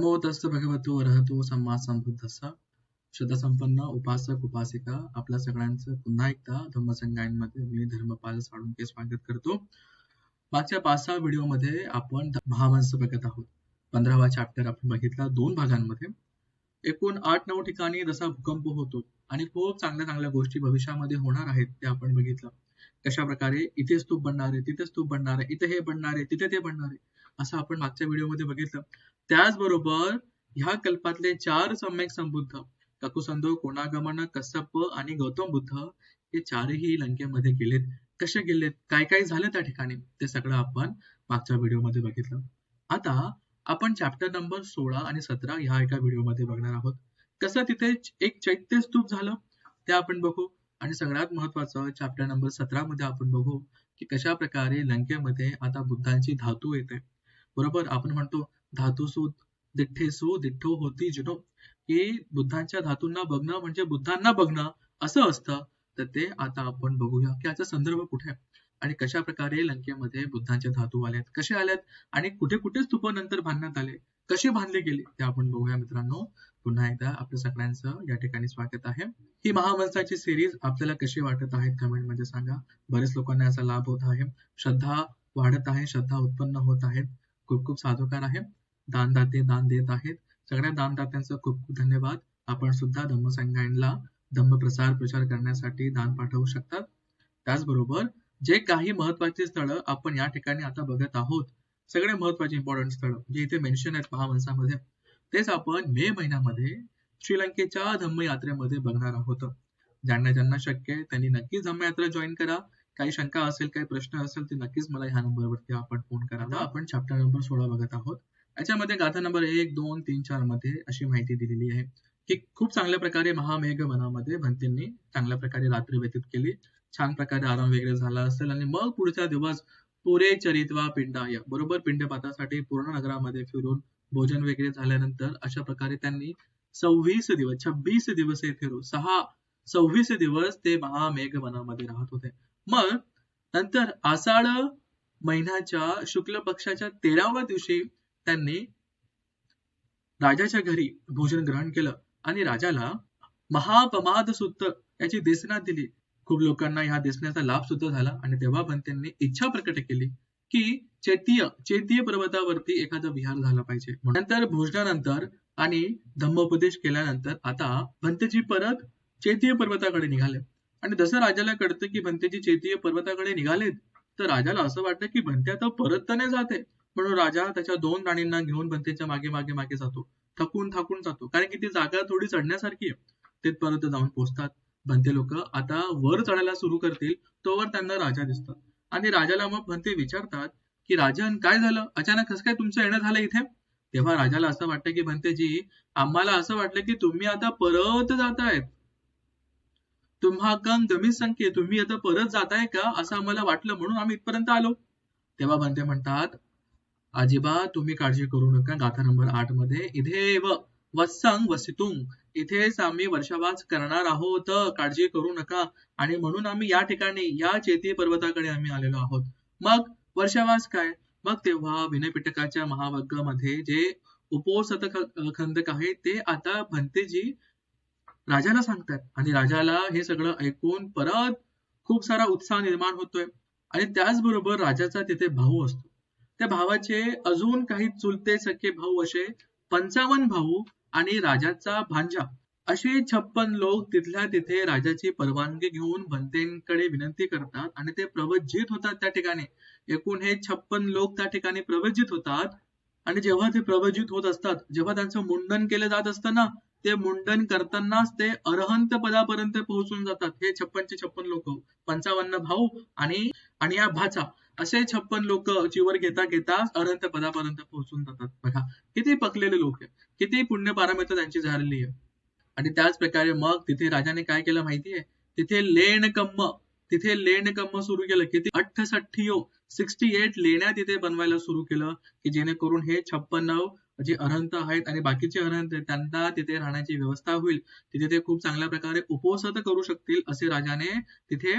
नमो तस्त भगवतो अर्हतो सम्मा संबुद्धस्सा श्रद्धासंपन्न उपासक उपासिका आपल्या सगळ्यांचं पुन्हा एकदा धम्मसंगाईंमध्ये मी धर्मपाल साळुंके स्वागत करतो. मागच्या पाच सहा व्हिडिओमध्ये आपण महावंश बघत आहोत. पंधरावा चॅप्टर आपण बघितला दोन भागांमध्ये. एकूण आठ नऊ ठिकाणी जसा भूकंप होतो आणि खूप चांगल्या चांगल्या गोष्टी भविष्यामध्ये होणार आहेत ते आपण बघितलं. कशा प्रकारे इथे स्तूप बनणार आहे तिथे स्तूप बनणार आहे इथे हे बनणार आहे तिथे ते बनणार आहे असं आपण मागच्या व्हिडिओमध्ये बघितलं. त्याचबरोबर ह्या कल्पातले चार सम्यक संबुद्ध ककुसंदो कोणागमन कश्यप आणि गौतम बुद्ध हे चारही लंकेमध्ये गेलेत. कसे गेलेत? काय काय झालं त्या ठिकाणी? ते सगळं आपण मागच्या व्हिडिओमध्ये बघितलं. आता आपण चॅप्टर नंबर सोळा आणि सतरा ह्या एका व्हिडिओमध्ये बघणार आहोत. कसं तिथे एक चैत्य स्तूप झालं? ते आपण बघू. आणि सगळ्यात महत्वाचं चॅप्टर नंबर सतरा मध्ये आपण बघू की कशा प्रकारे लंकेमध्ये आता बुद्धांची धातू येते. बरोबर? आपण म्हणतो धातुसू दिठ्ठेसू दिठ्ठो होती जिनो हे बुद्धांच्या धातूंना बघणं म्हणजे बुद्धांना बघणं असं असतं. तर ते आता आपण बघूया. की याचा संदर्भ कुठे आहे? आणि कशा प्रकारे लंकेमध्ये बुद्धांचे धातू आलेत कसे आलेत आणि कुठे कुठे स्तूप नंतर बांधण्यात आले? कसे बांधले गेले? ते आपण बघूया मित्रांनो. पुन्हा एकदा आपल्या सगळ्यांचं या ठिकाणी स्वागत आहे. ही महावंशाची सिरीज आपल्याला कशी वाटत आहेत कमेंटमध्ये सांगा. बरेच लोकांना याचा लाभ होत आहे. श्रद्धा वाढत आहे. श्रद्धा उत्पन्न होत आहेत खूप खूप साधुकार आहे. दानदाते दान देत आहेत. सगळ्या दानदात्यांचं खूप खूप धन्यवाद. आपण सुद्धा धम्मसंगाईनला धम्म प्रसार प्रचार करण्यासाठी दान पाठवू शकतात. त्याचबरोबर जे काही महत्वाची स्थळं आपण या ठिकाणी आता बघत आहोत सगळे महत्त्वाचे इम्पॉर्टंट स्थळ जे म्हणजे इथे मेन्शन आहेत महावंशामध्ये तेच आपण मे महिन्यामध्ये श्रीलंकेच्या धम्मयात्रेमध्ये बघणार आहोत. ज्यांना ज्यांना शक्य आहे त्यांनी नक्कीच धम्मयात्रा जॉईन करा. काही शंका असेल काही प्रश्न असेल ते नक्कीच मला ह्या नंबरवरती आपण फोन करा. आपण चॅप्टर नंबर सोळा बघत आहोत. याच्यामध्ये गाथा नंबर एक दोन तीन चारमध्ये अशी माहिती दिलेली आहे की खूप चांगल्या प्रकारे महामेघ वनामध्ये भंतींनी चांगल्या प्रकारे रात्री व्यतीत केली. छान प्रकारे आराम वगैरे झाला असेल आणि मग पुढचा दिवस पुरे चरित्वा पिंडाय. बरोबर पिंडपातासाठी पूर्ण नगरामध्ये फिरून भोजन वगैरे झाल्यानंतर अशा प्रकारे त्यांनी सव्वीस दिवस छब्बीस दिवस हे फिरून सहा सव्वीस दिवस ते महामेघ वनामध्ये राहत होते. मग नंतर आषाढ महिन्याच्या शुक्ल पक्षाच्या तेराव्या दिवशी त्यांनी राजाच्या घरी भोजन ग्रहण केलं आणि राजाला महापमाद सुत्त याची देसना दिली. खूप लोकांना ह्या देसण्याचा लाभ सुद्धा झाला आणि तेव्हा पण त्यांनी इच्छा प्रकट केली की चैतीय चैतीय पर्वतावरती एखादा विहार झाला पाहिजे. नंतर भोजनानंतर आणि धम्मोपदेश केल्यानंतर आता भंतजी परत चैतीय पर्वताकडे निघाले. आणि जसं राजाला कळतं की भंतेजी चैतीय पर्वताकडे निघालेत तर राजाला असं वाटतं की भंते आता परत तर नाही जाते. म्हणून राजा त्याच्या दोन राणींना घेऊन भंतेच्या मागे मागे मागे जातो. थकून थकून जातो. कारण की ती जागा थोडी चढण्यासारखी आहे. ते परत जाऊन पोहोचतात भंते लोक आता वर चढायला सुरू करतील तोवर त्यांना राजा दिसतात. आणि राजाला मग भंते विचारतात की राजन काय झालं? अचानक कसं काय तुमचं येणं झालं इथे? तेव्हा राजाला असं वाटतं की भंतेजी आम्हाला असं वाटलं की तुम्ही आता परत जातायत तुम्हा गमी संख्ये तुम्ही आता परत जाताय का? असं आम्हाला वाटलं म्हणून आम्ही इथपर्यंत आलो. तेव्हा भंते म्हणतात अजिबात तुम्ही काळजी करू नका. गाथा नंबर आठमध्ये इथे वत्संग वसितुंग इथेच आम्ही वर्षावास करणार आहोत. काळजी करू नका. आणि म्हणून आम्ही या ठिकाणी या चेती पर्वताकडे आम्ही आलेलो आहोत. मग वर्षावास काय? मग तेव्हा विनयपिटकाच्या महावर्गामध्ये जे उपोसत खंदक आहे ते आता भंतेजी राजाला सांगतात. आणि राजाला हे सगळं ऐकून परत खूप सारा उत्साह निर्माण होतोय. आणि त्याचबरोबर राजाचा तिथे भाऊ असतो. त्या भावाचे अजून काही चुलते सखे भाऊ असे पंचावन्न भाऊ आणि राजाचा भांजा. असे छप्पन लोक तिथल्या तिथे राजाची परवानगी घेऊन भंतेंकडे विनंती करतात आणि ते प्रवज्जित होतात त्या ठिकाणी. एकूण हे छप्पन लोक त्या ठिकाणी प्रवज्जित होतात आणि जेव्हा ते प्रवजित होत असतात जेव्हा त्यांचं मुंडन केलं जात असतं ना ते मुंडन करतानाच ते अरहंत पदापर्यंत पोहोचून जातात. हे छप्पनचे छप्पन लोक. पंचावन्न भाऊ आणि आणि या भाचा. असे छप्पन लोक जीवर घेता घेता अरंत पदापर्यंत पोहोचून जातात. बघा किती पकलेले लोक आहे किती पुण्य पारमित्र त्यांची झालेली आहे. आणि त्याच प्रकारे मग तिथे राजाने काय केलं माहितीये? तिथे लेण कम्म तिथे लेण कम्म सुरू केलं. किती? अठ्ठसठ्ठियो सिक्स्टी एट लेण्या तिथे बनवायला सुरू केलं की जेणेकरून हे छप्पन जे अरहंत आहेत आणि बाकीचे अरहंत आहेत त्यांना तिथे राहण्याची व्यवस्था होईल. तिथे ते खूप चांगल्या प्रकारे उपोसत करू शकतील असे राजाने तिथे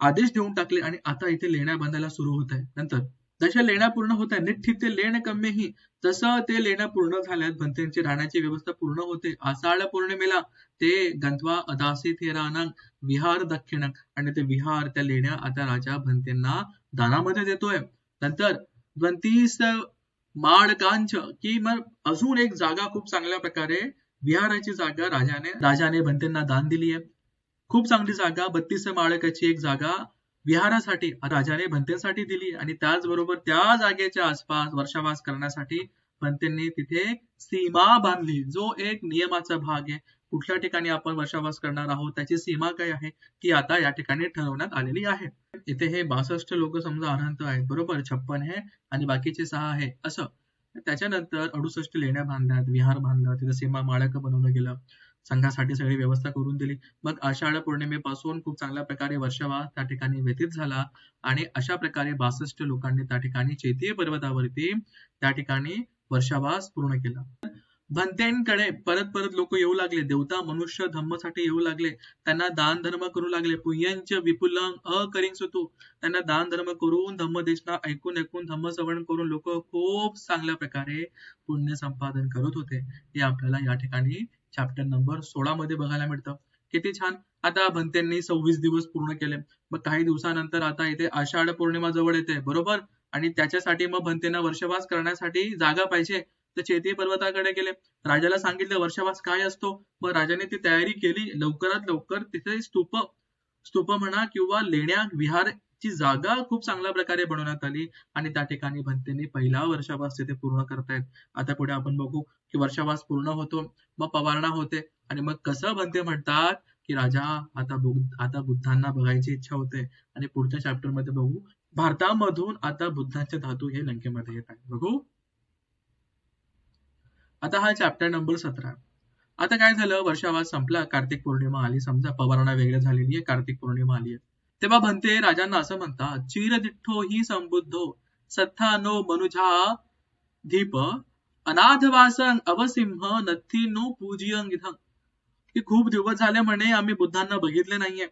आदेश देऊन टाकले आणि आता इथे लेण्या बांधायला सुरू होत आहे. नंतर जशा लेण्या पूर्ण होत आहे निठ्ठित ते लेण कम्य ही ते लेण्या पूर्ण झाल्यात. भंतेंची राहण्याची व्यवस्था पूर्ण होते. आषाढ पौर्णिमेला ते गंधवा अदासी थेरानंग विहार दक्षिण आणि ते विहार त्या लेण्या आता राजा भंतेंना दानामध्ये देतोय. नंतर द्वंतीस माडकांच की मग अजून एक जागा खूप चांगल्या प्रकारे विहाराची जागा राजाने राजाने भंतेंना दान दिली आहे खूप चांगली जागा बत्तीस माळकाची एक जागा विहारासाठी राजाने भंतेसाठी दिली आणि त्याचबरोबर त्या जागेच्या आसपास वर्षावास करण्यासाठी भंतेंनी तिथे सीमा बांधली. जो एक नियमाचा भाग आहे. कुठल्या ठिकाणी आपण वर्षावास करणार आहोत त्याची सीमा काय आहे ती आता या ठिकाणी ठरवण्यात आलेली आहे. इथे हे बासष्ट लोक समजा अनंत आहेत बरोबर? छप्पन हे आणि बाकीचे सहा आहे असं. त्याच्यानंतर अडुसष्ट लेण्या बांधल्यात विहार बांधला तिथे सीमा माळक बनवलं गेलं. संघासाठी सगळी व्यवस्था करून दिली. मग आषाढ पौर्णिमेपासून खूप चांगल्या प्रकारे वर्षवास त्या ठिकाणी व्यतीत झाला आणि अशा प्रकारे बासष्ट लोकांनी त्या ठिकाणी चैतीय पर्वतावरती त्या ठिकाणी वर्षावास पूर्ण केला. भंत्यांकडे परत परत लोक येऊ लागले. देवता मनुष्य धम्मसाठी येऊ लागले. त्यांना दान धर्म करू लागले. पुयंच विपुलंग अकरिंग सुतू. त्यांना दान धर्म करून धम्मदेशना ऐकून ऐकून धम्म श्रवण करून लोक खूप चांगल्या प्रकारे पुण्य संपादन करत होते. हे आपल्याला या ठिकाणी चॅप्टर नंबर सोळा मध्ये बघायला मिळतं. किती छान. आता भंतेंनी सव्वीस दिवस पूर्ण केले. मग काही दिवसानंतर आता इथे आषाढ पौर्णिमा जवळ येते. बरोबर? आणि त्याच्यासाठी मग भंतेंना वर्षवास करण्यासाठी जागा पाहिजे. तर चेती पर्वताकडे गेले. राजाला सांगितलं वर्षवास काय असतो? मग राजाने ती तयारी केली. लवकरात लवकर तिथे स्तूप स्तूप म्हणा किंवा लेण्या विहार ची जागा खूप चांगल्या प्रकारे बनवण्यात आली आणि त्या ठिकाणी भंतेने पहिला वर्षावास तिथे पूर्ण करतायत. आता पुढे आपण बघू की वर्षावास पूर्ण होतो मग पवारणा होते आणि मग कसं भंते म्हणतात की राजा आता बुद्ध आता बुद्धांना बघायची इच्छा होते. आणि पुढच्या चॅप्टरमध्ये बघू भारतामधून आता बुद्धांचे धातू हे लंकेमध्ये येत आहेत. बघू. आता हा चॅप्टर नंबर सतरा. आता काय झालं? वर्षावास संपला कार्तिक पौर्णिमा आली. समजा पवारणा वेगळ्या झालेली आहे कार्तिक पौर्णिमा आली आहे. तेव्हा भंते राजांना असं म्हणतात चिरदिठ्ठो ही संबुद्धो सत्थानो मनुजा धीप अनाथवासं अवसिंह नथी नो पूजियंग की खूप दिवस झाले म्हणे आम्ही बुद्धांना बघितले नाहीये.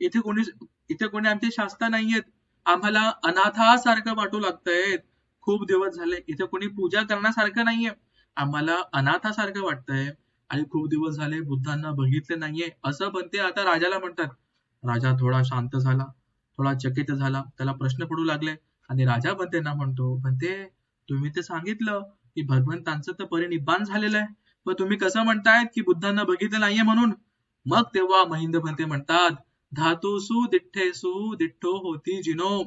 इथे कोणी इथे कोणी आमचे शास्त्र नाहीयेत. आम्हाला अनाथासारखं वाटू लागतंय. खूप दिवस झाले इथे कोणी पूजा करण्यासारखं नाहीये. आम्हाला अनाथासारखं वाटतंय. आणि खूप दिवस झाले बुद्धांना बघितले नाहीये. असं पण ते आता राजाला म्हणतात. राजा थोडा शांत झाला थोडा चकित झाला त्याला प्रश्न पडू लागले. आणि राजा पण म्हणतो पण तुम्ही ते सांगितलं की भगवंतांचं तर परिनिब्बान झालेलं आहे. पण तुम्ही कसं म्हणतायत की बुद्धांना बघितलं नाहीये म्हणून? मग तेव्हा महिंद भंते म्हणतात धातूसु दिठ्ठेसु दिठ्ठो होती जिनो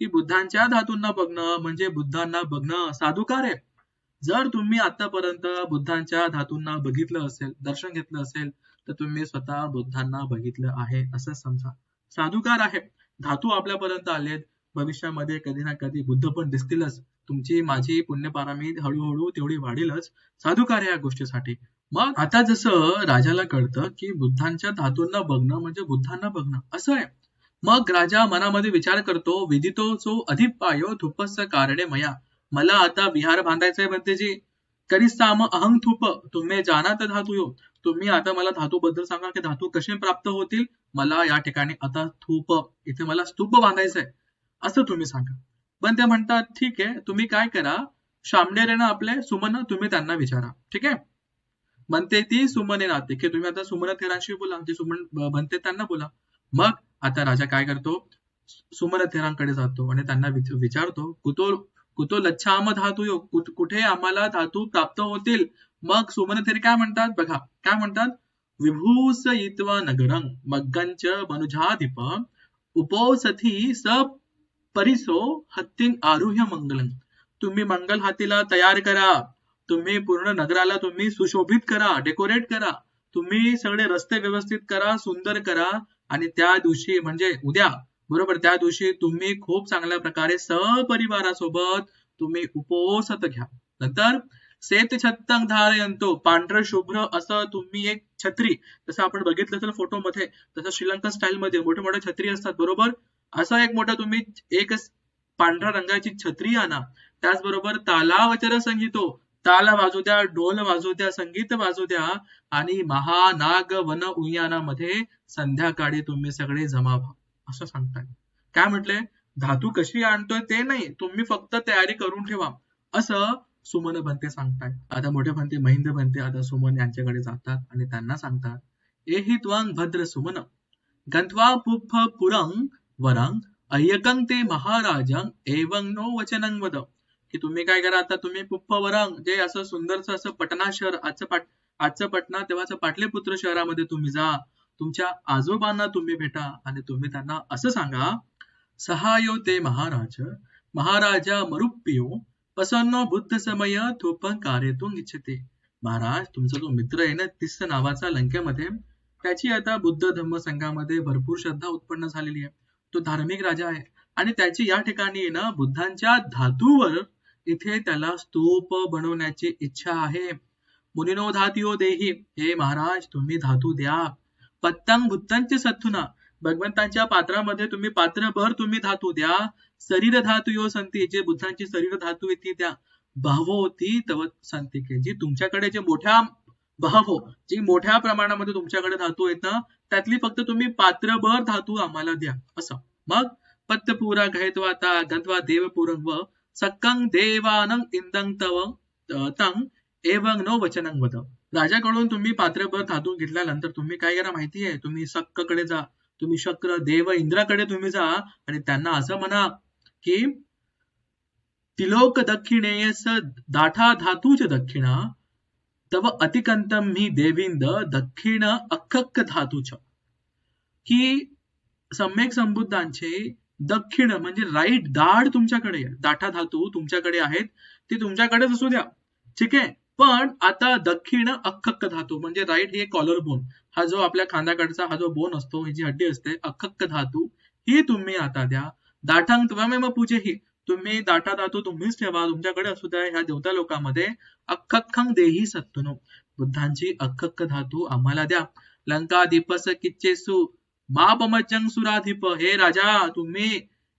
की बुद्धांच्या धातूंना बघणं म्हणजे बुद्धांना बघणं साधुकार आहे. जर तुम्ही आतापर्यंत बुद्धांच्या धातूंना बघितलं असेल दर्शन घेतलं असेल तर तुम्ही स्वतः बुद्धांना बघितलं आहे असं समजा. साधुकार आहे. धातू आपल्यापर्यंत आलेत. भविष्यामध्ये कधी ना कधी बुद्ध पण दिसतीलच. तुमची माझी पुण्यपारामी हळूहळू तेवढी वाढेलच. साधुकार या गोष्टीसाठी. मग आता जसं राजाला कळतं की बुद्धांच्या धातूंना बघणं म्हणजे बुद्धांना बघणं. असं आहे. मग राजा मनामध्ये विचार करतो विदितो अधिक अधिपायो थुपस कारणे मया. मला आता विहार बांधायचंय म्हणते जी करी अहंग थुप तुम्ही जाणार धातू यो तुम्ही आता मला धातू बद्दल सांगा की धातू कसे प्राप्त होतील? मला या ठिकाणी आता थूप इथे मला स्तूप बांधायचंय. असं तुम्ही सांगा. पण त्या म्हणतात ठीक आहे तुम्ही काय करा? शामनेरेनं आपले सुमन तुम्ही त्यांना विचारा. ठीक आहे? म्हणते ती सुमने नाते. की तुम्ही आता सुमन थेरांशी बोला जे सुमन म्हणते त्यांना बोला. मग आता राजा काय करतो? सुमन थेरांकडे जातो आणि त्यांना विचारतो कुतो कुतो लच्छाम धातू कुठे आम्हाला धातू प्राप्त होतील? मग सुमनथेरी काय म्हणतात? बघा काय म्हणतात? विभूषयित्वा नगरं मग्गंच मनुजाधिप उपोसथी स परिसो हत्तीं आरुह्य मंगलं। तुम्ही मंगल हातीला तयार करा तुम्ही पूर्ण नगराला तुम्ही सुशोभित करा डेकोरेट करा तुम्ही सगळे रस्ते व्यवस्थित करा सुंदर करा आणि त्या दिवशी म्हणजे उद्या बरोबर? त्या दिवशी तुम्ही खूप चांगल्या प्रकारे सपरिवारासोबत तुम्ही उपोसत घ्या. नंतर सेत छत्तंग धारयंतो पांढर शुभ्र असं तुम्ही एक छत्री जसं आपण बघितलं असेल फोटोमध्ये तसं श्रीलंका स्टाईल मध्ये मोठे मोठे छत्री असतात बरोबर? असं एक मोठा तुम्ही एक पांढऱ्या रंगाची छत्री आणा. त्याचबरोबर तालावचर संगीतो ताल वाजू द्या ढोल वाजू द्या संगीत वाजू द्या आणि महानाग वन उयानामध्ये संध्याकाळी तुम्ही सगळे जमा व्हा असं सांगताय काय म्हटलंय? धातू कशी आणतोय ते नाही तुम्ही फक्त तयारी करून ठेवा. असं सुमन भंते सांगतात आता मोठे भंते महेंद्र भंते आता सुमन यांच्याकडे जातात आणि त्यांना सांगतात एहि त्वांग भद्र सुमन गंत्वा पुप्फ पुरंग वरंग अय्यकंग ते महाराजंग एवं नो वचनंग वद. की तुम्ही काय करा आता तुम्ही पुप्प वरंग जे असं सुंदरचं असं पटना शहर आजचं पाट आजचं पटना तेव्हाचं पाटलीपुत्र शहरामध्ये तुम्ही जा तुमच्या आजोबांना तुम्ही भेटा आणि तुम्ही त्यांना असं सांगा सहायो ते महाराज महाराजा मरुप्पियो प्रसन्न बुद्ध समय थोप कार्यतून इच्छते महाराज तुमचा जो मित्र आहे ना तिस नावाचा लंकेमध्ये त्याची आता बुद्ध धम्म संघामध्ये भरपूर श्रद्धा उत्पन्न झालेली आहे. तो धार्मिक राजा आहे. आणि त्याची या ठिकाणी ना बुद्धांच्या धातूवर इथे त्याला स्तूप बनवण्याची इच्छा आहे. मुनिनो धातियो देही. हे महाराज तुम्ही धातू द्या. पत्तंग भुत्तंच सथुना भगवंतांच्या पात्रामध्ये तुम्ही पात्रभर तुम्ही धातू द्या. शरीर धातू यो संती जे बुद्धांची शरीर धातू आहे ती द्या बहवोती तव संतिके जी तुमच्याकडे जे मोठ्या भावो जी मोठ्या प्रमाणामध्ये तुमच्याकडे धातू आहेत ना त्यातली फक्त तुम्ही पात्रभर धातू आम्हाला द्या. असं. मग पत्तपुरा घयत्वा गंत्वा देवपुरंग व सक्कं देवानं इंदंग तव तंग एवंग एवं नो वचनंग वद. राजाकडून तुम्ही पात्रभर धातू घेतल्यानंतर तुम्ही काय करा माहितीये? तुम्ही सक्ककडे जा. तुम्ही शक्र देव इंद्राकडे तुम्ही जा आणि त्यांना असं म्हणा की तिलोक दक्षिणेयस दाठा धातूच दक्षिणा तव अतिकंतम ही देविंद दक्षिण अखक्क धातूच. की सम्यक संबुद्धांचे दक्षिण म्हणजे राईट दाढ तुमच्याकडे दाठा धातू तुमच्याकडे आहेत ते तुमच्याकडेच असू द्या. ठीक आहे? पण आता दक्षिण अखक्क धातू म्हणजे राईट हे कॉलर बोन हा जो आपल्या खांद्याकडचा हा जो बोन असतो ही जी हड्डी असते अखक्क धातू ही तुम्ही आता द्या. दाठांग त्वमेव पूजे ही. तुम्ही दाटा दातो तुम्हीच ठेवा. तुमच्याकडे असू द्या ह्या देवता लोकांमध्ये अख्खखं देही सत्तुनो. बुद्धांची अख्खक्क धातू आम्हाला द्या. लंका दीपस किच्चेसु मापमज्जंग सुराधिप. हे राजा तुम्ही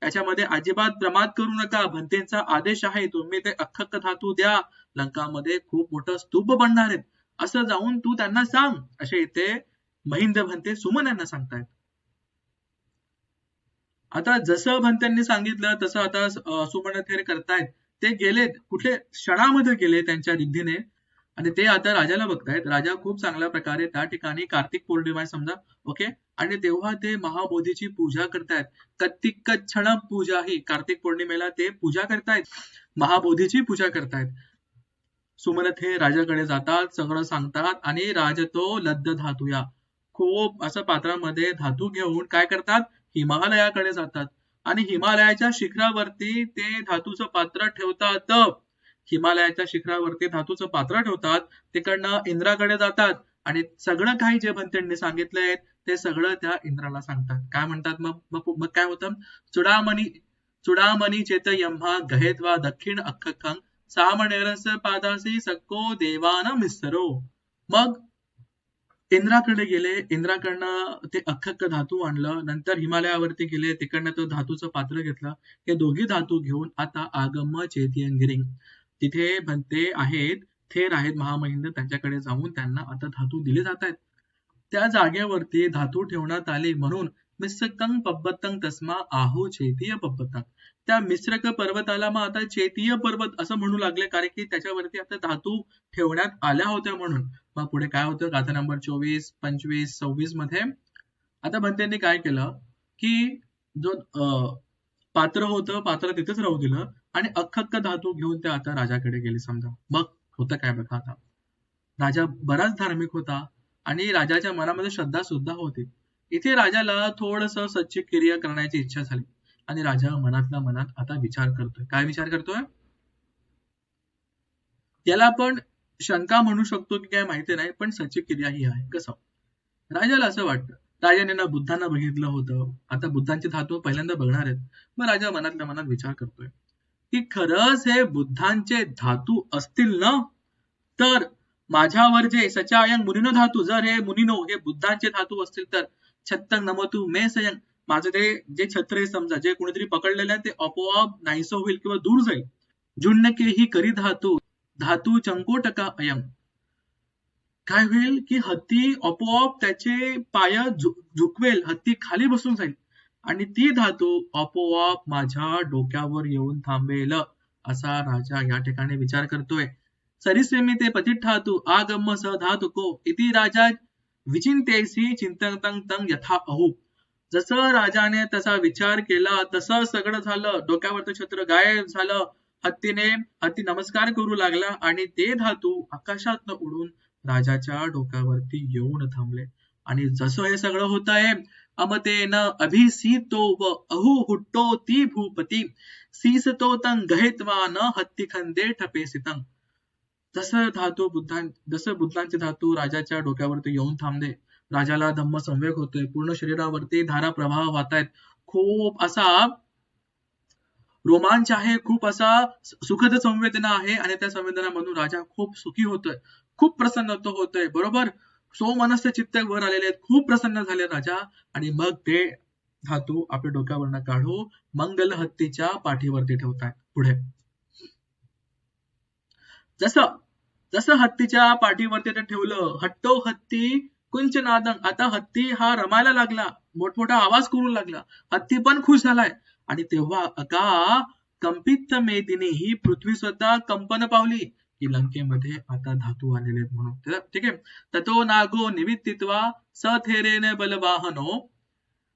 याच्यामध्ये अजिबात प्रमाद करू नका. भंतेंचा आदेश आहे. तुम्ही ते अख्खक्क धातू द्या. लंकामध्ये खूप मोठं स्तूप बनणार आहेत असं जाऊन तू त्यांना सांग. असे इथे महिंद भंते सुमन यांना सांगतायत. आता जसं भंत्यांनी सांगितलं तसं आता अं, सुमन थेर करतायत. ते गेले कुठे क्षणामध्ये गेले त्यांच्या रिद्धीने आणि ते आता राजाला बघतायत. राजा खूप चांगल्या प्रकारे त्या ठिकाणी कार्तिक पौर्णिमा आहे समजा ओके? आणि तेव्हा ते महाबोधीची पूजा करतायत. कत्तिक क्षण पूजा ही. कार्तिक पौर्णिमेला ते पूजा करतायत. महाबोधीची पूजा करतायत. सुमनथ हे राजाकडे जातात सगळं सांगतात आणि राज तो लद्द धातूया. खूप असं पात्रामध्ये धातू घेऊन काय करतात? हिमालयाकडे जातात. आणि हिमालयाच्या शिखरावरती ते धातूचं पात्र ठेवतात. हिमालयाच्या शिखरावरती धातूचं पात्र ठेवतात. तिकडनं इंद्राकडे जातात. आणि सगळं काही जे भंतेंनी सांगितलंय ते सगळं त्या इंद्राला सांगतात. काय म्हणतात मग? मग मग काय होतं? चुडामणी चुडामणी चेत यम्हा गहेत्वा दक्षिण अख्खखंग सामनेरस पादासी सक्को देवान मिसरो मग इंद्राकडे गेले इंद्राकडनं ते अख्खक धातू आणलं नंतर हिमालयावरती गेले तिकडनं तो धातूचं पात्र घेतलं. हे दोघी धातू घेऊन आता आगम चेतियंगिरिंग तिथे भंते आहेत थेर आहेत महामहिंद त्यांच्याकडे जाऊन त्यांना आता धातू दिले जात आहेत त्या जागेवरती धातू ठेवण्यात आले म्हणून मिस्रकंग पब्बतंग तस्मा आहो चेतीय पब्बतंग. त्या मिश्रक पर्वताला मग आता चेतीय पर्वत असं म्हणू लागले कारण की त्याच्यावरती आता धातू ठेवण्यात आल्या होत्या म्हणून. मग पुढे काय होतं? गाथा नंबर चोवीस पंचवीस सव्वीसमध्ये आता भंतेंनी काय केलं? की जो पात्र होतं पात्र तिथेच राहू दिलं आणि अख्खक्क धातू घेऊन ते आता राजाकडे गेले. समजा मग होतं काय बघा आता. राजा बराच धार्मिक होता आणि राजाच्या मनामध्ये श्रद्धा सुद्धा होती. इथे राजाला थोडस सच्ची क्रिया करण्याची इच्छा झाली आणि राजा मनातल्या मनात आता विचार करतोय. काय विचार करतोय? याला आपण शंका म्हणू शकतो की काय माहिती नाही पण सची क्रिया ही आहे. कसं? राजाला असं वाटतं राजाने ना बुद्धांना बघितलं होतं. आता बुद्धांची धातू पहिल्यांदा बघणार आहेत. मग राजा मनातल्या मनात विचार करतोय. की खरंच हे बुद्धांचे धातू असतील ना? तर माझ्यावर जे सचायंग मुनिनो धातू जर हे मुनिनो हे बुद्धांचे धातू असतील तर छत्तंग नमतू मे सयन. माझं ते जे छत्र आहे समजा जे कोणीतरी पकडलेलं आहे ते आपोआप नाहीसं होईल किंवा दूर जाईल. जुन्नके ही करी धातू धातू चंकोटका अयम. काय होईल की हत्ती आपोआप त्याचे पाय झुकवेल जु, हत्ती खाली बसून जाईल. आणि ती धातू आपोआप माझ्या डोक्यावर येऊन थांबेल असा राजा या ठिकाणी विचार करतोय. सरिसेमी ते पतित ठातू आगम स धातुको इति राजा विचिंतेसी चिंतन तंग तंग यथा अहो. जसं राजाने तसा विचार केला तसं सगळं झालं डोक्यावरचं छत्र गायब झालं हत्तीने हत्ती नमस्कार करू लागला आणि ते धातू आकाशात उडून राजाच्या डोक्यावरती येऊन थांबले. आणि जसं हे सगळं होत आहे अमतेन अभिसीतो व अहु हुट्टो ती भूपती सीसतो तंग गहित्वा न हत्ती खंदे ठपेसितं जसं धातू बुद्धां जसं बुद्धांचे धातू राजाच्या डोक्यावरती येऊन थांबले राजाला धम्म संवेग होतोय पूर्ण शरीरावरती धारा प्रवाह वाहत आहेत खूप असा रोमांच आहे खूप असा सुखद संवेदना आहे आणि त्या संवेदनामधून राजा खूप सुखी होतोय खूप प्रसन्न तो होतोय बरोबर? सो मनस्य चित्त वर आलेले आहेत खूप प्रसन्न झाले राजा आणि मग ते धातू आपल्या डोक्यावरनं काढू मंगल हत्तीच्या पाठीवरती ठेवतात पुढे. जस जसं हत्तीच्या पाठीवरती ते ठेवलं हट्टो हत्ती कुंचनादन आता हत्ती हा रमायला लागला मोठमोठा आवाज करू लागला हत्ती पण खुश झालाय. आणि तेव्हा का कंपित मेदिनी ही पृथ्वी स्वतः कंपन पावली. की लंकेमध्ये आता धातू आलेले आहेत म्हणून. ठीक आहे. ततो नागो निमित्तित्वा सथेरेन बलवाहनो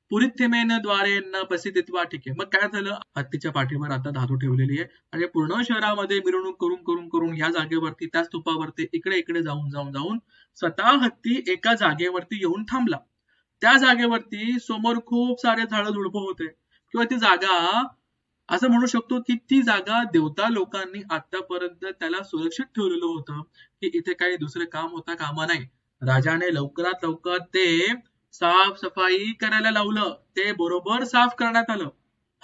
पुरिथिमेन द्वारे न प्रसिद्धित्वा ठीक आहे. मग काय झालं? हत्तीच्या पाठीवर आता धातू ठेवलेली आहे. आणि पूर्ण शहरामध्ये मिरवणूक करून करून करून या जागेवरती त्या स्तूपावरती इकडे इकडे जाऊन जाऊन जाऊन स्वतः हत्ती एका जागेवरती येऊन थांबला. त्या जागेवरती समोर खूप सारे झाडं झुडपं होते. किंवा ती जागा असं म्हणू शकतो की ती जागा देवता लोकांनी आतापर्यंत त्याला सुरक्षित ठेवलेलं होतं की इथे काही दुसरे काम होता कामा नाही. राजाने लवकरात लवकर ते साफ सफाई करायला लावलं. ते बरोबर साफ करण्यात आलं.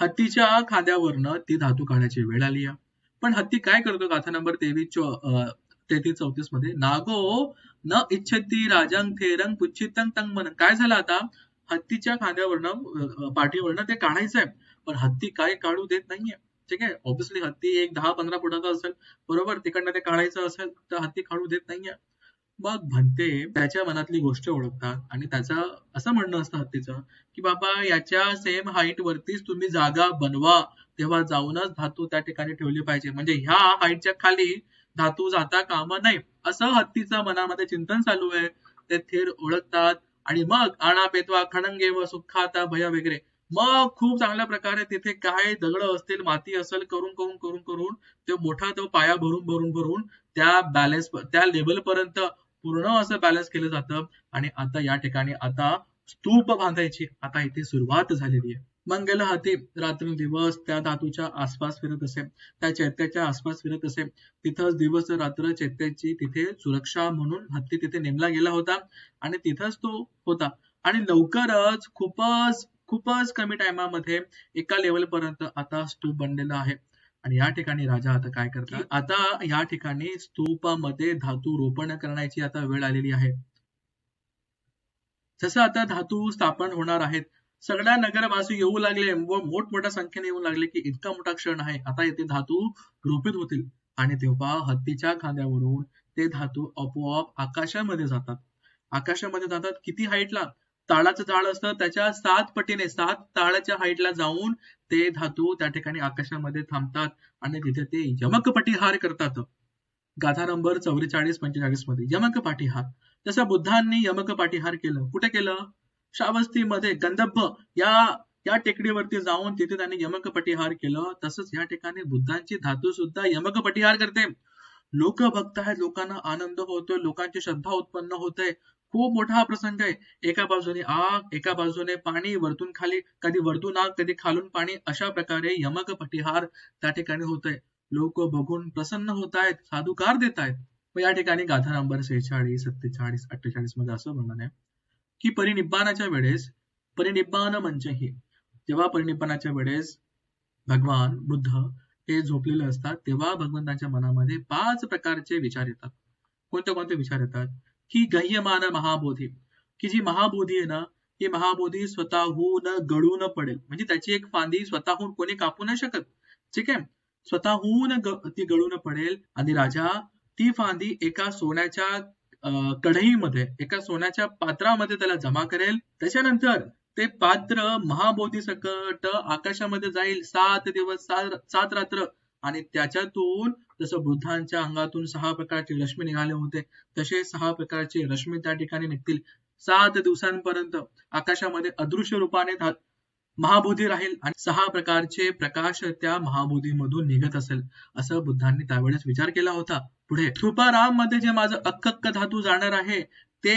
हत्तीच्या खांद्यावरनं ती धातू काढायची वेळ आली पण हत्ती काय करतो? गाथा नंबर तेवीस तेहतीस चौतीसमध्ये नागो न इच्छती राजांग थेरंग पुच्छितंग तंग मन. काय झालं आता? हत्तीच्या खांद्यावरनं पाठीवरनं ते काढायचं आहे. पण हत्ती काय काढू देत नाहीये. ठीक आहे? ऑब्विसली हत्ती एक दहा पंधरा फुटाचा असेल. बरोबर? तिकडनं ते काढायचं असेल तर हत्ती काढू देत नाहीये. मग म्हणते त्याच्या मनातली गोष्ट ओळखतात आणि त्याचं असं म्हणणं असतं हत्तीचं की बाबा याच्या सेम हाईट वरतीच तुम्ही जागा बनवा. तेव्हा जाऊनच धातू त्या ठिकाणी ठेवली पाहिजे. म्हणजे ह्या हाईटच्या खाली धातू जाता कामा नाही असं हत्तीचं मनामध्ये चिंतन चालू आहे. ते थेर ओळखतात. आणि मग आणा पेतवा खणंगे व सुखाता भया वगैरे. मग खूप चांगल्या प्रकारे तिथे काय दगड असतील माती असेल करून करून करून करून ते मोठा तो पाया भरून भरून भरून त्या बॅलन्स त्या लेवल पर्यंत पूर्ण असं बॅलन्स केलं जातं. आणि आता या ठिकाणी आता स्तूप बांधायची. आता इथे सुरुवात झालेली आहे. मंगल हाती रात्र दिवस त्या धातूच्या आसपास फिरत असे. त्या चैत्याच्या आसपास फिरत असे. तिथंच दिवस रात्र चैत्याची तिथे सुरक्षा म्हणून हत्ती तिथे नेमला गेला होता. आणि तिथंच तो होता. आणि लवकरच खूपच खूपच कमी टायमामध्ये एका लेवल पर्यंत आता स्तूप बनलेला आहे. आणि या ठिकाणी राजा आता काय करतात? आता या ठिकाणी स्तूपामध्ये धातू रोपण करण्याची आता वेळ आलेली आहे. जसं आता धातू स्थापन होणार आहेत सगळ्या नगरवासी येऊ लागले व मोठमोठ्या संख्येने येऊ लागले की इतका मोठा क्षण आहे. आता येथे धातू रोपित होतील. आणि तेव्हा हत्तीच्या खांद्यावरून ते धातू आपोआप आकाशामध्ये जातात. आकाशामध्ये जातात किती हाईटला? ताळाचं झाड असतं त्याच्या सात पटीने सात ताळाच्या हाईटला जाऊन ते धातू त्या ठिकाणी आकाशामध्ये थांबतात आणि तिथे ते यमक करतात. गाथा नंबर चौवेचाळीस पंचेचाळीसमध्ये यमक पाठीहार जसं बुद्धांनी यमक पाठीहार केलं. कुठे केलं? श्रावस्तीमध्ये गंधर्भ या या टेकडीवरती जाऊन तिथे त्यांनी यमक पटिहार केलं. तसंच या ठिकाणी बुद्धांची धातू सुद्धा यमक पटिहार करते. लोक भक्त आहेत लोकांना आनंद होतोय लोकांची श्रद्धा उत्पन्न होते. खूप मोठा प्रसंग आहे. एका बाजूने आग एका बाजूने पाणी वरतून खाली कधी वरतून आग कधी खालून पाणी अशा प्रकारे यमक पटिहार त्या ठिकाणी होतोय लोक बघून प्रसन्न होत आहेत साधुकार देत आहेत या ठिकाणी गाथा नंबर सेहेचाळीस सत्तेचाळीस अठ्ठेचाळीसमध्ये असं म्हणणं आहे की परिनिब्बानाच्या वेळेस परिनिब्बान मंचही म्हणजे जेव्हा परिनिब्बानाच्या वेळेस भगवान बुद्ध हे झोपलेले असतात तेव्हा भगवंतांच्या मनामध्ये पाच प्रकारचे विचार येतात. कोणते कोणते विचार येतात? की गह्यमान महाबोधी. की जी महाबोधी आहे ना ही महाबोधी स्वतःहून गळून पडेल. म्हणजे त्याची एक फांदी स्वतःहून कोणी कापू नाही शकत. ठीक आहे? स्वतःहून ती गळून पडेल आणि राजा ती फांदी एका सोन्याच्या कढईमध्ये एका सोन्याच्या पात्रामध्ये त्याला जमा करेल. त्याच्यानंतर ते पात्र महाबोधी सकट आकाशामध्ये जाईल. सात दिवस सात रात्र. आणि त्याच्यातून जसं बुद्धांच्या अंगातून सहा प्रकारची रश्मी निघाले होते तसे सहा प्रकारचे रश्मी त्या ठिकाणी निघतील. सात दिवसांपर्यंत आकाशामध्ये अदृश्य रूपाने महाबोधी राहील आणि सहा प्रकारचे प्रकाश त्या महाबोधीमधून निघत असेल असं बुद्धांनी त्यावेळेस विचार केला होता. पुढे सुपाराममध्ये जे माझं अक्कक्क धातू जाणार आहे ते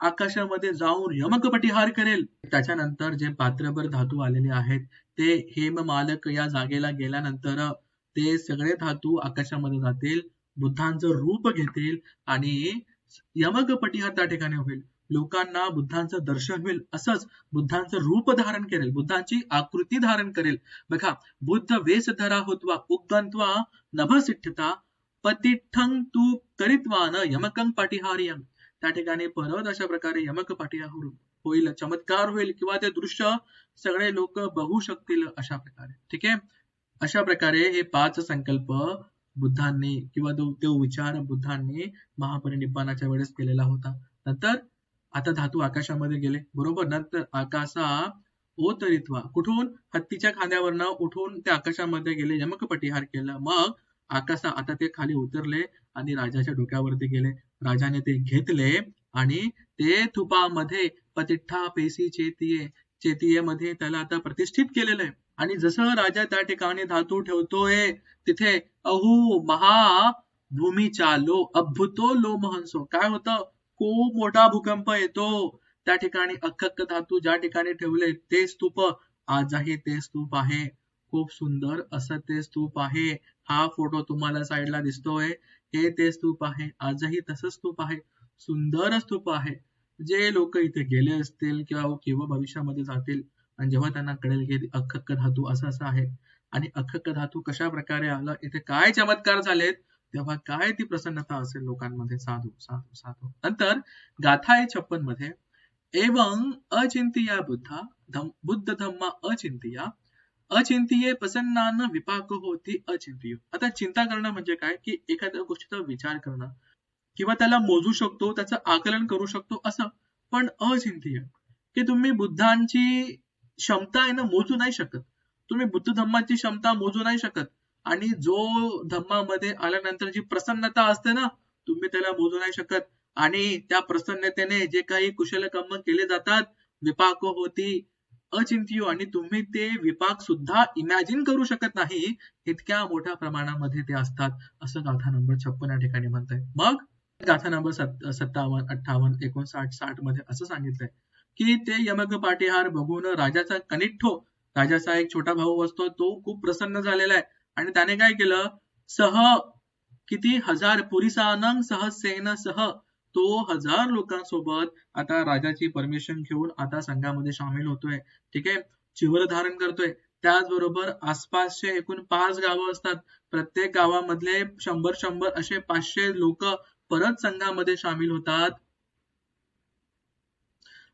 आकाशामध्ये जाऊन यमकपटिहार करेल. त्याच्यानंतर जे पात्रभर धातू आलेले आहेत ते हेम मालक या जागेला गेल्यानंतर ते सगळे धातू आकाशामध्ये जातील बुद्धांचं रूप घेतील आणि यमकपटिहार त्या ठिकाणी होईल. लोकांना बुद्धांचं दर्शन होईल असंच बुद्धांचं रूप धारण करेल बुद्धांची आकृती धारण करेल. बघा बुद्ध वेश धरा होतवा उगंत्वा नभसिठता पतिठंग तू करित्वान यमकं पाटिहार्यम त्या ठिकाणी परत अशा प्रकारे यमक पाटिहार होईल चमत्कार होईल किंवा ते दृश्य सगळे लोक बघू शकतील अशा प्रकारे. ठीक आहे? अशा प्रकारे हे पाच संकल्प बुद्धांनी किंवा तो विचार बुद्धांनी महापरिनिपानाच्या वेळेस केलेला होता. नंतर आता धातू आकाशामध्ये गेले. बरोबर? नंतर आकाशा ओतरित्वा. कुठून? हत्तीच्या खांद्यावरनं उठून ते आकाशामध्ये गेले यमक पटिहार केलं. मग आकाशा आता ते खाली उतरले आणि राजाच्या डोक्यावरती गेले. राजाने ते घेतले आणि ते तुपामध्ये पतिठ्ठा पेसी चेतिये चेतिये मध्ये त्याला आता प्रतिष्ठित केलेलं आहे. आणि जसं राजा त्या ठिकाणी धातू ठेवतोय तिथे अहो महा भूमीचा लो अभ्भुतो लो महंसो काय होतं? खूप मोठा भूकंप येतो. त्या ठिकाणी अख्ख धातू ज्या ठिकाणी ठेवले ते स्तूप आजही ते स्तूप आहे. खूप सुंदर असं ते स्तूप आहे. हा फोटो तुम्हाला साईडला दिसतोय. हे ते स्तूप आहे. आजही तसंच स्तूप आहे. सुंदर स्तूप आहे. जे लोक इथे गेले असतील किंवा किंवा भविष्यामध्ये जातील आणि जेव्हा त्यांना कळेल की अखक्क धातू असं असं आहे आणि अखक्क धातू कशा प्रकारे आलं इथे काय चमत्कार झालेत तेव्हा काय ती प्रसन्नता असेल लोकांमध्ये? साधू साधू साधू. नंतर गाथा आहे छप्पनमध्ये एवं अचिंतिया बुद्धा बुद्ध धम्मा अचिंतिया अचिंतीय प्रसन्नान विपाक होती अचिंतीय आता चिंता करणं म्हणजे काय? की एखाद्या गोष्टीचा विचार करणं. किंवा त्याला मोजू शकतो त्याचं आकलन करू शकतो असं. पण अचिंतीय. की तुम्ही बुद्धांची क्षमता आहे ना मोजू नाही शकत. तुम्ही बुद्ध धम्माची क्षमता मोजू नाही शकत. आणि जो धम्मामध्ये आल्यानंतर जी प्रसन्नता असते ना तुम्ही त्याला मोजू नाही शकत. आणि त्या प्रसन्नतेने जे काही कुशल कर्म केले जातात विपाक होती अचिंतियो आणि तुम्ही ते विपाक सुद्धा इमॅजिन करू शकत नाही इतक्या मोठ्या प्रमाणामध्ये ते असतात असं गाथा नंबर छप्पन या ठिकाणी म्हणताय. मग गाथा नंबर सत्तावन्न अठ्ठावन्न एकोणसाठ साठमध्ये असं सांगितलंय की ते यमक पाटीहार बघून राजाचा कनिठ्ठो राजाचा एक छोटा भाऊ असतो तो खूप प्रसन्न झालेला आहे. आणि त्याने काय केलं? सह किती? हजार पुरीसानंग सह सेना सह तो हजार लोकांसोबत आता राजाची परमिशन घेऊन आता संघामध्ये सामील होतोय. ठीक आहे? चिवर धारण करतोय. त्याचबरोबर आसपासचे एकूण पाच गावं असतात. प्रत्येक गावामधले शंभर शंभर असे पाचशे लोक परत संघामध्ये सामील होतात.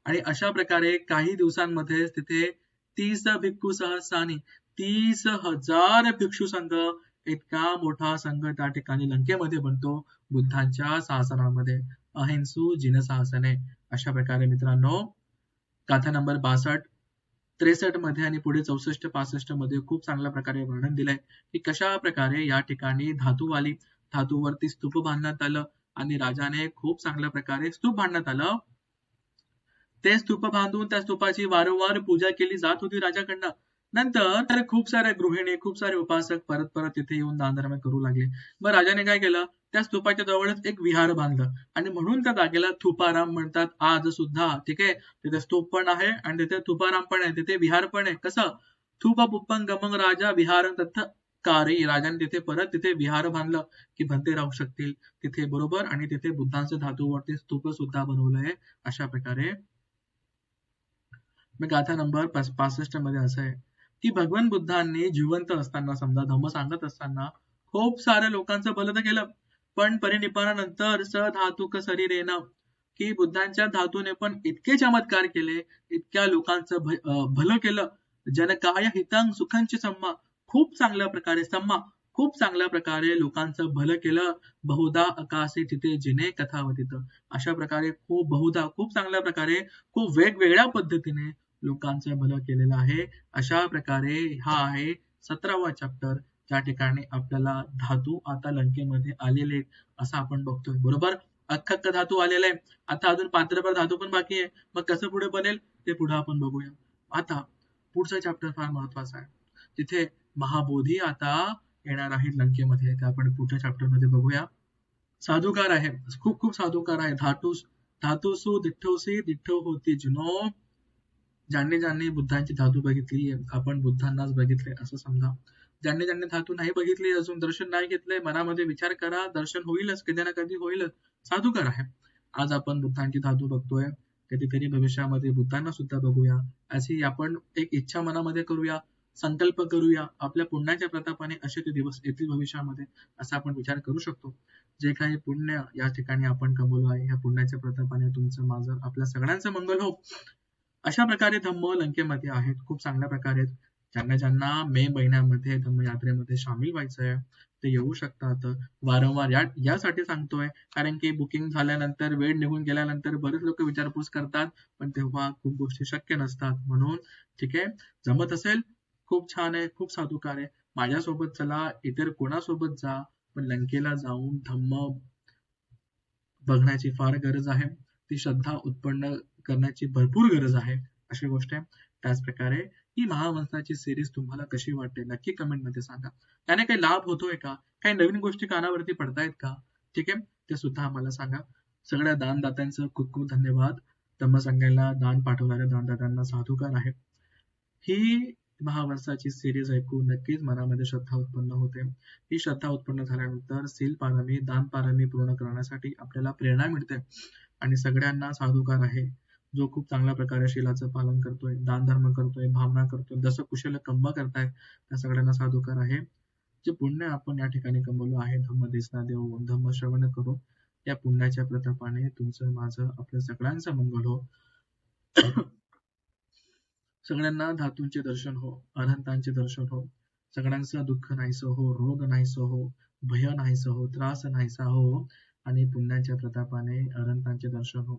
आणि अशा प्रकारे काही दिवसांमध्ये तिथे तीस भिक्खू सहसानी तीस हजार भिक्षू संघ इतका मोठा संघ त्या ठिकाणी लंकेमध्ये बनतो बुद्धांच्या शासनामध्ये. अहिंसू जिनसाहसने अशा प्रकारे मित्रांनो गाथा नंबर बासष्ट त्रेसष्टमध्ये आणि पुढे चौसष्ट पासष्टमध्ये खूप चांगल्या प्रकारे वर्णन दिलंय की कशा प्रकारे या ठिकाणी धातू आली धातूवरती स्तूप बांधण्यात आलं आणि राजाने खूप चांगल्या प्रकारे स्तूप बांधण्यात आलं. ते स्तूप बांधून त्या स्तूपाची वारंवार पूजा केली जात होती राजाकडनं. नंतर खूप सारे गृहिणी खूप सारे उपासक परत परत तिथे येऊन दानधर्म करू लागले. मग राजाने काय केलं? त्या स्तूपाच्या जवळच एक विहार बांधलं. आणि म्हणून त्या जागेला थुपाराम म्हणतात. आज सुद्धा ठीक आहे? तिथे स्तूप पण आहे आणि तिथे थुपाराम पण आहे. तिथे विहार पण आहे. कसं? थुपा पुप्पन गमंग राजा विहार तथ कारी. राजाने तिथे परत तिथे विहार बांधलं की भंते राहू शकतील. तिथे बरोबर आणि तिथे बुद्धांचं धातूवरती स्तूप सुद्धा बनवलंय अशा प्रकारे. मग गाथा नंबर पासष्टमध्ये असं आहे. की भगवान बुद्धांनी जिवंत असताना समजा धम्म सांगत असताना खूप साऱ्या लोकांचं भलं तर केलं. पण परिनिपानानंतर शरीर येणं की बुद्धांच्या धातूने पण इतके चमत्कार केले इतक्या लोकांचं भलं केलं. जनकाय हितांग सुखांची सम्मा. खूप चांगल्या प्रकारे सम्मा. खूप चांगल्या प्रकारे लोकांचं भलं केलं. बहुधा अकाशी तिथे जिने कथावतीत. अशा प्रकारे खूप बहुधा खूप चांगल्या प्रकारे खूप वेगवेगळ्या पद्धतीने लोकांचं भलं केलेलं आहे. अशा प्रकारे हा आहे सतरावा चॅप्टर त्या ठिकाणी आपल्याला धातू आता लंकेमध्ये आलेले असं आपण बघतोय. बरोबर? अख्खक्क धातू आलेला आहे? आता अजून पात्रपर धातू पण बाकी आहे. मग कसं पुढे बनेल? ते पुढे आपण बघूया. आता पुढचा चॅप्टर फार महत्त्वाचा आहे. तिथे महाबोधी आता येणार आहे लंकेमध्ये. ते आपण पुढच्या चॅप्टरमध्ये बघूया. साधुकार आहे. खूप खूप साधुकार आहे. धातू धातुसू दिठ्ठोसी दिठ्ठो होती जुनो ज्यांनी ज्यांनी बुद्धांची धातू बघितली आपण बुद्धांनाच बघितले असं समजा. ज्यांनी ज्यांनी धातू नाही बघितली अजून दर्शन नाही घेतले मनामध्ये विचार करा दर्शन होईलच कधी ना कधी होईलच. साधू करा आहे आज आपण बुद्धांची धातू बघतोय. कधीतरी भविष्यामध्ये बुद्धांना सुद्धा बघूया. अशी आपण एक इच्छा मनामध्ये करूया संकल्प करूया आपल्या पुण्याच्या प्रतापाने असे ते दिवस येतील भविष्यामध्ये असा आपण विचार करू शकतो. जे काही पुण्य या ठिकाणी आपण कमवलं आहे या पुण्याच्या प्रतापाने तुमचं माझं आपल्या सगळ्यांचं मंगल हो. अशा प्रकारे धम्म लंकेमध्ये आहेत. खूप चांगल्या प्रकारे ज्यांना ज्यांना मे महिन्यामध्ये धम्मयात्रेमध्ये सामील व्हायचं आहे ते येऊ शकतात. वारंवार या यासाठी सांगतोय. कारण की बुकिंग झाल्यानंतर वेळ निघून गेल्यानंतर बरेच लोक विचारपूस करतात पण तेव्हा खूप गोष्टी शक्य नसतात. म्हणून ठीक आहे. जमत असेल खूप छान आहे खूप साधुकार आहे. माझ्यासोबत चला इतर कोणासोबत जा पण लंकेला जाऊन धम्म बघण्याची फार गरज आहे. ती श्रद्धा उत्पन्न करण्याची भरपूर गरज आहे अशी गोष्ट आहे. त्याचप्रकारे ही महावंशाची सिरीज तुम्हाला कशी वाटते नक्की कमेंटमध्ये सांगा. त्याने काही लाभ होतोय का? काही नवीन गोष्टी कानावरती पडतायत का? ठीक आहे ते सुद्धा आम्हाला सांगा. सगळ्या दानदात्यांचं खूप खूप धन्यवाद. धम्मसंघाला दान पाठवणाऱ्या दानदात्यांना साधुकार आहे. ही महावंशाची सिरीज ऐकून नक्कीच मनामध्ये श्रद्धा उत्पन्न होते. ही श्रद्धा उत्पन्न झाल्यानंतर सील पारमी दान पारमी पूर्ण करण्यासाठी आपल्याला प्रेरणा मिळते. आणि सगळ्यांना साधुकार आहे. जो खूप चांगल्या प्रकारे शिलाचं पालन करतोय दान धर्म करतोय भावना करतोय जसं कुशल कंब करतायत त्या सगळ्यांना साधुकार आहे. जे पुण्य आपण या ठिकाणी कमवलं आहे धम्म दिसना देऊ धम्म श्रवण करू या पुण्याच्या प्रतापाने तुमचं माझं आपल्या सगळ्यांचं मंगल हो. सगळ्यांना धातूंचे दर्शन हो अनंतांचे दर्शन हो सगळ्यांचं दुःख नाहीस हो रोग नाहीस हो भय नाहीस हो त्रास नाहीसा हो आणि पुण्याच्या प्रतापाने अनंतांचे दर्शन हो.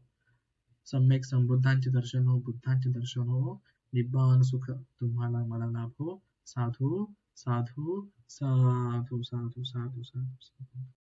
सम्यक संबुद्धांचे दर्शन हो बुद्धांचे दर्शन हो निब्बान सुख तुम्हाला मला लाभ हो साधू साधू साधू साधू साधू साधू साधू।